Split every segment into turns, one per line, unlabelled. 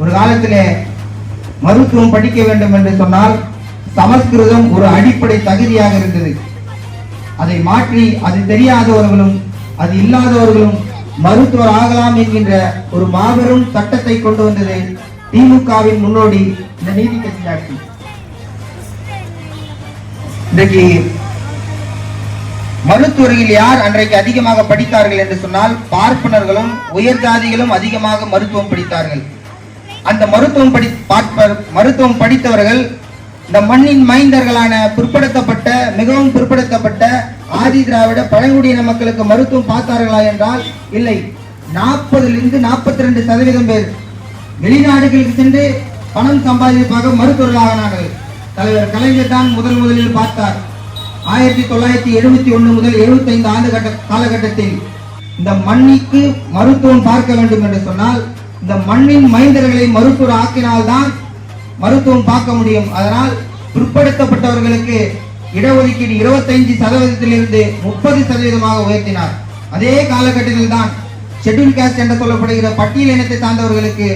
ஒரு காலத்திலே மருத்துவம் படிக்க வேண்டும் என்று சொன்னால் சமஸ்கிருதம் ஒரு அடிப்படை தகுதியாக இருந்தது. அதை மாற்றி அது தெரியாதவர்களும் அது இல்லாதவர்களும் மருத்துவர் ஆகலாம் என்கின்ற ஒரு மாபெரும் சட்டத்தை கொண்டு வந்தது திமுகவின் முன்னோடி இந்த நீதி கட்சி ஆட்சி. இன்றைக்கு மருத்துவர்கள் யார் அன்றைக்கு அதிகமாக படித்தார்கள் என்று சொன்னால் பார்ப்பனர்களும் உயர் ஜாதிகளும் அதிகமாக மருத்துவம் படித்தார்கள். அந்த மருத்துவம் படி பார்ப்பர் மருத்துவம் படித்தவர்கள் இந்த மண்ணின் மைந்தர்களான பிற்படுத்தப்பட்ட மிகவும் பிற்படுத்தப்பட்ட ஆதி திராவிட பழங்குடியின மக்களுக்கு மருத்துவம் பார்த்தார்களா என்றால் இல்லை. நாற்பதுலேருந்து நாற்பத்தி ரெண்டு சதவீதம் பேர் வெளிநாடுகளுக்கு சென்று பணம் சம்பாதிப்பாக மருத்துவர்களாகினார்கள் தலைவர் கலைஞர் தான் முதல் முதலில் பார்த்தார். ஆயிரத்தி தொள்ளாயிரத்தி எழுபத்தி ஒன்று முதல் எழுபத்தைந்து ஆண்டு கட்ட காலகட்டத்தில் இந்த மண்ணிற்கு மருத்துவம் பார்க்க வேண்டும் என்று சொன்னால் இந்த மண்ணின் மைந்தர்களை மருத்துவர் ஆக்கினால்தான் மருத்துவம் பார்க்க முடியும். அதனால் பிற்படுத்தப்பட்டவர்களுக்கு இடஒதுக்கீடு இருபத்தைந்து சதவீதத்திலிருந்து முப்பது சதவீதமாக உயர்த்தினார். அதே காலகட்டத்தில் தான் ஷெட்யூல் காஸ்ட் என்று சொல்லப்படுகிற பட்டியல் இனத்தை சார்ந்தவர்களுக்கு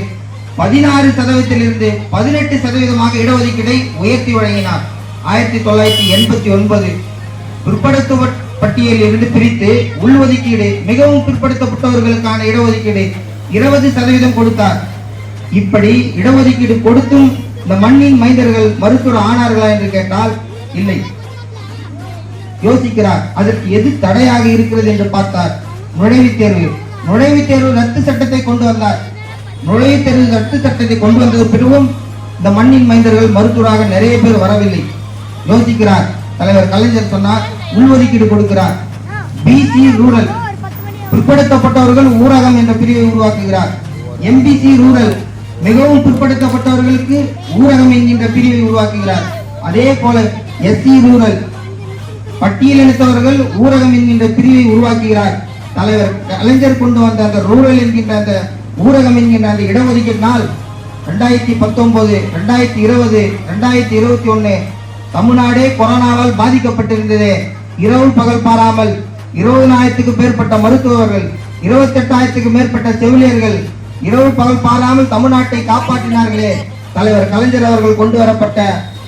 பதினாறு சதவீதத்திலிருந்து பதினெட்டு சதவீதமாக இடஒதுக்கீடை உயர்த்தி வழங்கினார். ஆயிரத்தி தொள்ளாயிரத்தி எண்பத்தி ஒன்பது. பிற்படுத்த பட்டியலில் இருந்து பிரித்து உள்ஒதுக்கீடு மிகவும் பிற்படுத்தப்பட்டவர்களுக்கான இடஒதுக்கீடு இருபது சதவீதம் கொடுத்தார். இப்படி இடஒதுக்கீடு கொடுத்தும் இந்த மண்ணின் மைந்தர்கள் மருத்துவர் ஆனார்களா என்று கேட்டால் இல்லை. யோசிக்கிறார் அதற்கு எது தடையாக இருக்கிறது என்று பார்த்தார். நுழைவுத் தேர்வு. நுழைவுத் தேர்வு ரத்து சட்டத்தை கொண்டு வந்தார். நுழைவுத் தேர்வு ரத்து சட்டத்தை கொண்டு வந்தது பிறகும் இந்த மண்ணின் மைந்தர்கள் மருத்துவராக நிறைய பேர் வரவில்லை. யோசிக்கிறார் தலைவர் கலைஞர் சொன்னார் உள்ஒதுக்கீடு கொடுக்கிறார். BC rural. பிற்படுத்தப்பட்டவர்கள் ஊரகம் என்ற பிரிவை உருவாக்குகிறார். எம்பிசி ரூரல் மிகவும் பிற்படுத்தப்பட்டவர்களுக்கு ஊரகம் என்கின்ற பிரிவை உருவாக்குகிறார். அதே போல எஸ்சி ரூரல் பட்டியலினத்தவர்கள் ஊரகம் என்கின்ற பிரிவை உருவாக்குகிறார். தலைவர் கலைஞர் கொண்டு வந்த அந்த ரூரல் என்கின்ற அந்த ஊரகம் என்கின்ற அந்த இடஒதுக்கீட்டினால் ரெண்டாயிரத்தி பத்தொன்பது ரெண்டாயிரத்தி இருபது ரெண்டாயிரத்தி இருபத்தி ஒன்று தமிழ்நாடே கொரோனாவால் பாதிக்கப்பட்டிருந்தது. இரவு பகல் பாராமல் இருபதனாயிரத்துக்கும் மேற்பட்ட மருத்துவர்கள் இருபத்தெட்டாயிரத்துக்கும் மேற்பட்ட செவிலியர்கள் இரவு பகல் பாராமல் தமிழ்நாட்டை காப்பாற்றினார்களே. தலைவர் கலைஞர் அவர்கள் கொண்டு வரப்பட்ட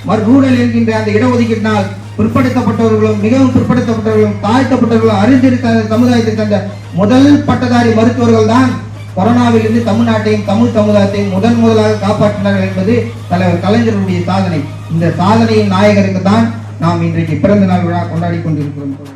மறு ரூரல் என்கின்ற அந்த இடஒதுக்கீட்டினால் பிற்படுத்தப்பட்டவர்களும் மிகவும் பிற்படுத்தப்பட்டவர்களும் தாழ்த்தப்பட்டவர்களும் அறிந்திருக்காத சமுதாயத்தை தந்த முதல் பட்டதாரி மருத்துவர்கள் தான் கொரோனாவிலிருந்து தமிழ்நாட்டையும் தமிழ் சமுதாயத்தையும் முதன் முதலாக காப்பாற்றினார்கள் என்பது தலைவர் கலைஞருடைய சாதனை. இந்த சாதனையின் நாயகருக்கு தான் நாம் இன்றைக்கு பிறந்த நாள் விழா கொண்டாடி கொண்டிருக்கிறோம்.